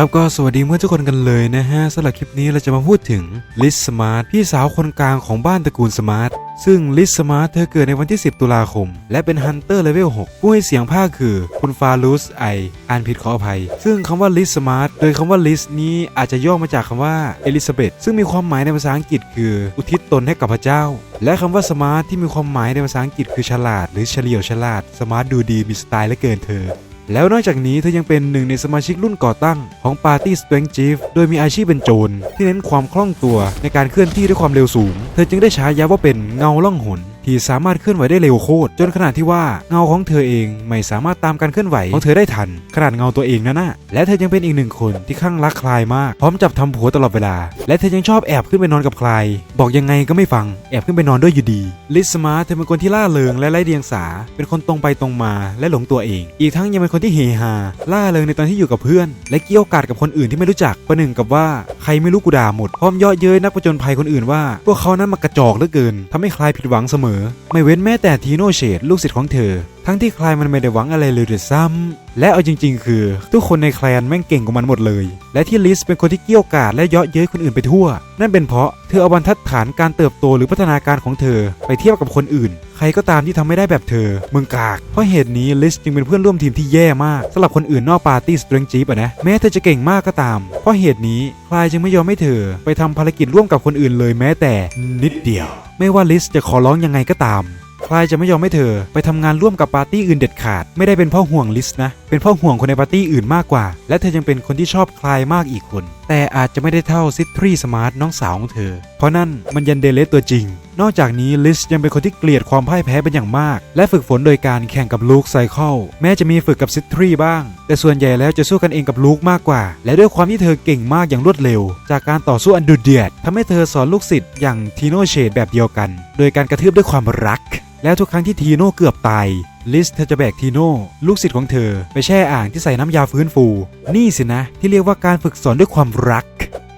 ครับก็สวัสดีเมื่อทุกคนกันเลยนะฮะสำหรับคลิปนี้เราจะมาพูดถึงลิสสมาร์ทพี่สาวคนกลางของบ้านตระกูลสมาร์ทซึ่งลิสสมาร์ทเธอเกิดในวันที่ 10 ตุลาคม และเป็นฮันเตอร์เลเวล 6 ผู้ให้เสียงภาคคือ คุณฟาลูสไออ่านผิดขออภัย ซึ่งคำว่าลิสสมาร์ทโดยคำว่าลิสนี้อาจจะย่อมาจากคำว่าเอลิซาเบธซึ่งมีความหมายในภาษาอังกฤษคือ อุทิศตนให้กับพระเจ้า และคำว่าสมาร์ทที่มีความหมายในภาษาอังกฤษคือฉลาด หรือเฉลียวฉลาดสมาร์ทดูดีมีสไตล์และเกินเธอ แล้วนอกจากนี้เธอยังเป็นหนึ่งในสมาชิกรุ่นก่อตั้งของ Party Strength Chief โดยมีอาชีพเป็นโจรที่เน้นความคล่องตัวในการเคลื่อนที่ด้วยความเร็วสูง เธอจึงได้ฉายาว่าเป็นเงาล่องหน ที่สามารถเคลื่อนไหวได้เร็วโคตรจนขนาดที่ว่าเงาของเธอเองไม่สามารถตามการเคลื่อนไหวของเธอได้ทันขนาดเงาตัวเองนั่นนะและเธอยังเป็นอีกหนึ่งคนที่ข้างรักคลายมากพร้อมจับทำผัวตลอดเวลา และเธอยังชอบแอบขึ้นไปนอนกับใคร บอกยังไงก็ไม่ฟังแอบขึ้นไปนอนด้วยอยู่ดีลิสมาเธอเป็นคนที่ล่าเริงและไร้เดียงสา เป็นคนตรงไปตรงมาและหลงตัวเอง อีกทั้งยังเป็นคนที่เฮฮาล่าเริงในตอนที่อยู่กับเพื่อน และเกี่ยวกาดกับคนอื่นที่ไม่รู้จักประหนึ่งกับว่าใครไม่รู้กูด่าหมดพร้อมเยาะเย้ยนักผจญภัยคนอื่นว่าพวกเขานั้นมากระจอกเหลือเกินทำให้ใครผิดหวังเสมอไม่เว้นแม้แต่ทีโนเชดลูกศิษย์ของเธอ ทั้งที่ใครมันไม่ได้หวังอะไรเลยด้วยซ้ำและเอาจริง ๆ คือ ทุกคนในแคลนแม่งเก่งกว่ามันหมดเลย และที่ลิสเป็นคนที่เกี้ยวกาดและเยาะเย้ยคนอื่นไปทั่ว นั่นเป็นเพราะเธอเอาบรรทัดฐานการเติบโตหรือพัฒนาการของเธอ ไปเทียบกับคนอื่น ใครก็ตามที่ทำไม่ได้แบบเธอมึงกาก เพราะเหตุนี้ลิสจึงเป็นเพื่อนร่วมทีมที่แย่มากสำหรับคนอื่นนอกปาร์ตี้สตริงจีบอะนะแม้เธอจะเก่งมากก็ตาม เพราะเหตุนี้ใครจึงไม่ยอมให้เธอ ไปทำภารกิจร่วมกับคนอื่นเลยแม้แต่นิดเดียว ไม่ว่าลิสจะขอร้องยังไงก็ตามคลายจะไม่ยอมให้เธอ ไปทำงานร่วมกับปาร์ตี้อื่นเด็ดขาด ไม่ได้เป็นพ่อห่วงลิสนะ เป็นพ่อห่วงคนในปาร์ตี้อื่นมากกว่า และเธอยังเป็นคนที่ชอบคลายมากอีกคน แต่อาจจะไม่ได้เท่าซิทรีสมาร์ทน้องสาวของเธอ เพราะนั่นมันยันเดเลสตัวจริง นอกจากนี้ลิสยังเป็นคนที่เกลียดความพ่ายแพ้เป็นอย่างมาก และฝึกฝนโดยการแข่งกับลูกไซเคิลแม้จะมีฝึกกับซิทรีบ้าง แต่ส่วนใหญ่แล้วจะสู้กันเองกับลูกมากกว่า และด้วยความที่เธอเก่งมากอย่างรวดเร็ว จากการต่อสู้อันดุเดือดทำให้เธอสอนลูกศิษย์อย่างทีโนเชดแบบเดียวกัน โดยการกระทืบด้วยความรัก แล้วทุกครั้งที่ทีโน่เกือบตาย ลิสเธอจะแบกทีโน่ลูกศิษย์ของเธอ ไปแช่อ่างที่ใส่น้ำยาฟื้นฟู นี่สินะ ที่เรียกว่าการฝึกสอนด้วยความรัก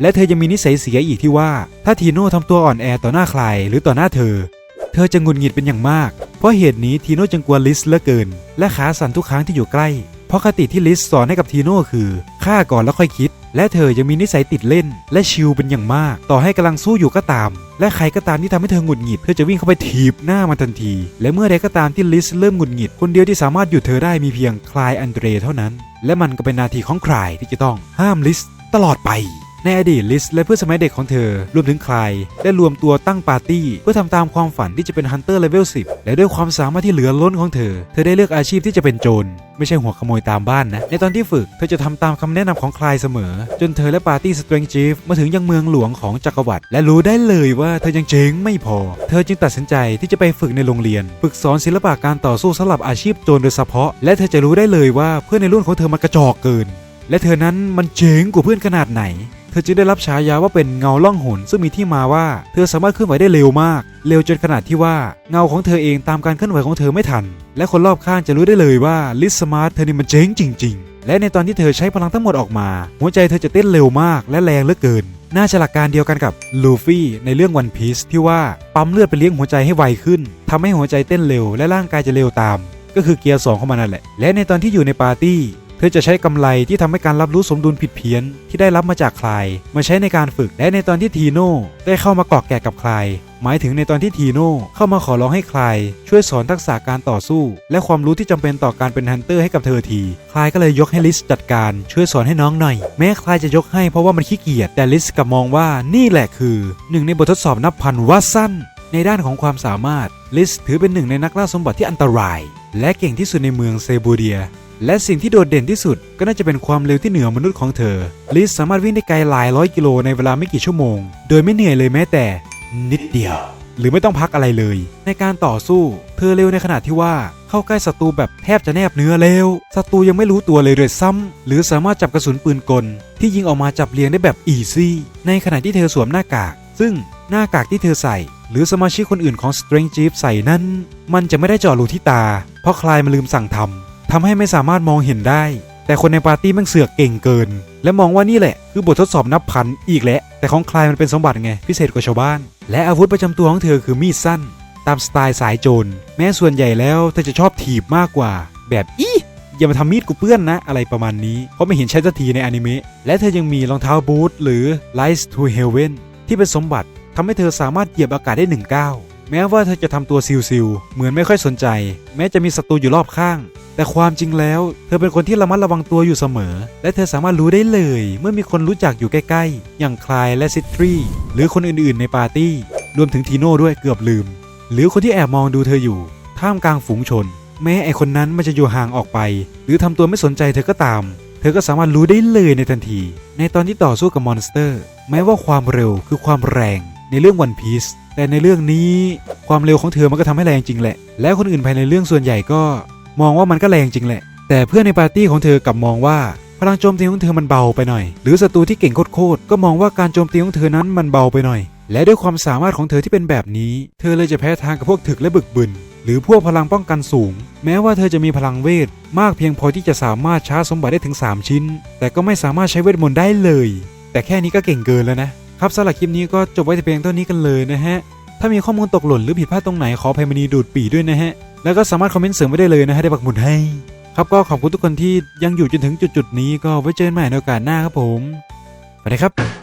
และเธอยังมีนิสัยเสียอีกที่ว่า ถ้าทีโน่ทำตัวอ่อนแอต่อหน้าใครหรือต่อหน้าเธอ เธอจะงุดหงิดเป็นอย่างมาก เพราะเหตุนี้ทีโน่จึงกลัวลิสเหลือเกิน และขาสั่นทุกครั้งที่อยู่ใกล้ เพราะคติที่ลิสสอนให้กับทีโน่คือฆ่าก่อนแล้วค่อยคิด และเธอยังมีนิสัยติดเล่น และชิลเป็นอย่างมาก ต่อให้กำลังสู้อยู่ก็ตาม และใครก็ตามที่ทำให้เธอหงุดหงิดเธอจะวิ่งเข้าไปถีบหน้ามันทันที และเมื่อใดก็ตามที่ลิสเริ่มหงุดหงิด คนเดียวที่สามารถหยุดเธอได้มีเพียงคลายอันเดรเท่านั้น และมันก็เป็นนาทีของคลายที่จะต้องห้ามลิสตลอดไป ในอดีตลิสและเพื่อนสมัยเด็กของเธอรวมถึงใคร ได้รวมตัวตั้งปาร์ตี้ เพื่อทำตามความฝันที่จะเป็นฮันเตอร์เลเวล10 และด้วยความสามารถที่เหลือล้นของเธอ เธอได้เลือกอาชีพที่จะเป็นโจรไม่ใช่หัวขโมยตามบ้านนะ ในตอนที่ฝึกเธอจะทำตามคำแนะนำของคลายเสมอ จนเธอและปาร์ตี้สเตรงจีฟมาถึงยังเมืองหลวงของจักรวรรดิและรู้ได้เลยว่าเธอยังเจ๋งไม่พอ เธอจึงตัดสินใจที่จะไปฝึกในโรงเรียน ฝึกสอนศิลปะการต่อสู้สำหรับอาชีพโจรโดยเฉพาะ และเธอจะรู้ได้เลยว่าเพื่อนในรุ่นของเธอมันกระจอกเกิน และเธอนั้นมันเจ๋งกว่าเพื่อนขนาดไหน เธอจึงได้รับฉายาว่าเป็นเงาล่องหนซึ่งมีที่มาว่า เธอสามารถเคลื่อนไหวได้เร็วมาก เร็วจนขนาดที่ว่าเงาของเธอเองตามการเคลื่อนไหวของเธอไม่ทัน และคนรอบข้างจะรู้ได้เลยว่าลิสสมาร์ทเธอนี่มันเจ๋งจริง ๆ และในตอนที่เธอใช้พลังทั้งหมดออกมา หัวใจเธอจะเต้นเร็วมากและแรงเหลือเกิน น่าจะหลักการเดียวกันกับลูฟี่ในเรื่องวันพีซที่ว่าปั๊มเลือดไปเลี้ยงหัวใจให้ไวขึ้นทำให้หัวใจเต้นเร็วและร่างกายจะเร็วตาม ก็คือเกียร์สองของมันนั่นแหละ และในตอนที่อยู่ในปาร์ตี้ เธอจะใช้กำไลที่ทำให้การรับรู้สมดุลผิดเพี้ยนที่ได้รับมาจากใครมาใช้ในการฝึกและในตอนที่ทีโน่ได้เข้ามาเกาะแกะกับใครหมายถึงในตอนที่ทีโน่เข้ามาขอร้องให้ใครช่วยสอนทักษะการต่อสู้ และความรู้ที่จำเป็นต่อการเป็นฮันเตอร์ให้กับเธอทีใครก็เลยยกให้ลิสจัดการช่วยสอนให้น้องหน่อย แม้ใครจะยกให้เพราะว่ามันขี้เกียจแต่ลิสกลับมองว่านี่แหละคือหนึ่งในบททดสอบนับพันว่าสั้น ในด้านของความสามารถลิสถือเป็นหนึ่งในนักล่าสมบัติที่อันตราย และเก่งที่สุดในเมืองเซบูเดีย และสิ่งที่โดดเด่นที่สุดก็น่าจะเป็นความเร็วที่เหนือมนุษย์ของเธอ ลิสสามารถวิ่งได้ไกลหลายร้อยกิโลในเวลาไม่กี่ชั่วโมง โดยไม่เหนื่อยเลยแม้แต่ นิดเดียว หรือไม่ต้องพักอะไรเลย ในการต่อสู้ เธอเร็วในขนาดที่ว่าเข้าใกล้ศัตรูแบบแทบจะแนบเนื้อเร็วศัตรูยังไม่รู้ตัวเลยเลยซ้ำหรือสามารถจับกระสุนปืนกล ที่ยิงออกมาจับเรียงได้แบบอีซี่ในขณะที่เธอสวมหน้ากาก ซึ่งหน้ากากที่เธอใส่ หรือสมาชิกคนอื่นของ Strength Jeep ใส่นั้น มันจะไม่ได้จาะรูที่ตา เพราะคลายมาลืมสั่งทำ ทำให้ไม่สามารถมองเห็นได้ แต่คนในปาร์ตี้แมันเสือกเก่งเกิน และมองว่านี่แหละ คือบททดสอบนับพันอีกแล้วแต่ของคลายมันเป็นสมบัติไงพิเศษกว่าชาวบ้าน และอาวุธประจำตัวของเธอคือมีดสั้น ตามสไตล์สายโจรแม้ส่วนใหญ่แล้วเธอจะชอบถีบมากกว่า แบบอีอย่ามาทำมีดกูเปื้อนนะ อะไรประมาณนี้ เพราะไม่เห็นใช้สักทีในอนิเมะและเธอยังมีรองเท้าบูทหรือ Lights to Heaven ที่เป็นสมบัติทำให้เธอสามารถเหยียบอากาศได้หนึ่งก้าวแม้ว่าเธอจะทำตัวซิลๆเหมือนไม่ค่อยสนใจ แม้จะมีศัตรูอยู่รอบข้าง แต่ความจริงแล้ว เธอเป็นคนที่ระมัดระวังตัวอยู่เสมอ และเธอสามารถรู้ได้เลย เมื่อมีคนรู้จักอยู่ใกล้ๆ อย่างคลายและซิตรีหรือคนอื่นๆ ในปาร์ตี้ รวมถึงทีโน่ด้วยเกือบลืม หรือคนที่แอบมองดูเธออยู่ ท่ามกลางฝูงชน แม้ไอคนนั้นมันจะอยู่ห่างออกไป หรือทำตัวไม่สนใจเธอก็ตาม เธอก็สามารถรู้ได้เลยในทันที ในตอนที่ต่อสู้กับมอนสเตอร์ แม้ว่าความเร็วคือความแรงในเรื่องวันพีซแต่ในเรื่องนี้ความเร็วของเธอมันก็ทำให้แรงจริงแหละ และคนอื่นภายในเรื่องส่วนใหญ่ก็ มองว่ามันก็แรงจริงแหละ แต่เพื่อนในปาร์ตี้ของเธอกลับมองว่าพลังโจมตีของเธอมันเบาไปหน่อย หรือศัตรูที่เก่งโคตรๆก็มองว่าการโจมตีของเธอนั้นมันเบาไปหน่อย และด้วยความสามารถของเธอที่เป็นแบบนี้ เธอเลยจะแพ้ทางกับพวกถึกและบึกบึน หรือพวกพลังป้องกันสูง แม้ว่าเธอจะมีพลังเวท มากเพียงพอที่จะสามารถชาร์จสมบัติได้ถึง 3 ชิ้น แต่ก็ไม่สามารถใช้เวทมนต์ได้เลย แต่แค่นี้ก็เก่งเกินแล้วนะครับสำหรับคลิปนี้ก็จบไว้แต่เพียงเท่านี้กันเลยนะฮะ ถ้ามีข้อมูลตกหล่นหรือผิดพลาดตรงไหนขอภัยมณีดูดปีด้วยนะฮะ แล้วก็สามารถคอมเมนต์เสริมไว้ได้เลยนะฮะได้ปักหมุดให้ ครับก็ขอบคุณทุกคนที่ยังอยู่จนถึงจุดๆนี้ก็ไว้เจอกันใหม่ในโอกาสหน้าครับผมไปเลยครับ